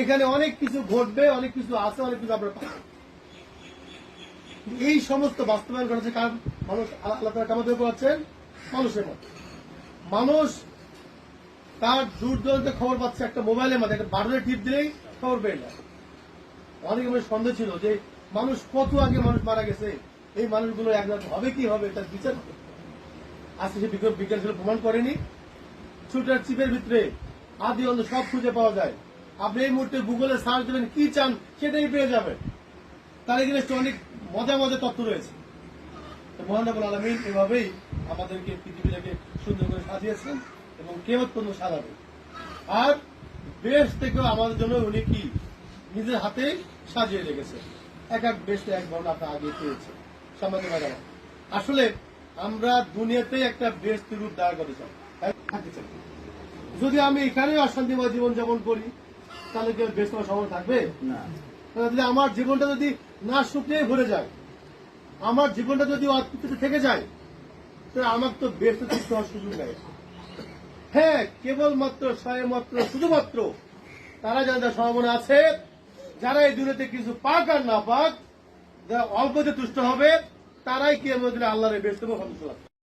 এখানে অনেক কিছু ঘটবে, অনেক কিছু আছে, অনেক কিছু আমরা। এই সমস্ত বাস্তবায়ন ঘটেছে কারণ মানুষ, আল্লাহ তালা কামাতে পাচ্ছেন মানুষের মতো মানুষ তার দূর দূরান্তে খবর পাচ্ছে একটা মোবাইলের মধ্যে, একটা বাটনে টিপ দিলেই খবর পেয়ে যায় অনেক আমার সন্দেহ ছিল যে মানুষ কত আগে মানুষ মারা গেছে, এই মানুষগুলো একদম হবে কি হবে তার বিচার আজকে সে বিজ্ঞান বিজ্ঞান সেটা প্রমাণ করেনি। ছুটার চিপের ভিতরে আদি অন্ত সব খুঁজে পাওয়া যায়। আপনি এই মুহূর্তে গুগলে সার্চ দেবেন, কি চান সেটাই পেয়ে যাবেন। তার এখানে অনেক মজা মজা তথ্য রয়েছে। তো মহান রাবুল আলমিন এভাবেই আমাদেরকে, পৃথিবীটাকে সুন্দর করে সাজিয়েছেন এবং কেমত পর্যন্ত সাজাবে। আর বেশ থেকেও আমাদের জন্য উনি কি? নিজের হাতে সাজিয়ে রেখেছে। এক এক বেশটা এক বর্ণ আপনার আগে পেয়েছে সম্মানিত ম্যাডাম আসলে আমরা দুনিয়াতে একটা বেশ রূপ দাঁড় করতে চাই। থাকতে চাই, যদি আমি এখানে অশান্তিময় জীবন যাপন করি তাহলে কি বেশ তোমার সময় থাকবে? না। তাহলে আমার জীবনটা যদি না শুকিয়ে ভরে যায় আমার জীবনটা যদি অতৃপ্ত থেকে যায় তাহলে আমার তো বেশ তৃপ্ত হওয়ার সুযোগ নেই। হ্যাঁ কেবলমাত্র মাত্র শুধুমাত্র তারা যাদের সম্ভাবনা আছে যারা এই দুনিয়াতে কিছু পাক আর না পাক যারা অল্পতে তুষ্ট হবে তারাই কি আমাদের আল্লাহরে বেশ দেবো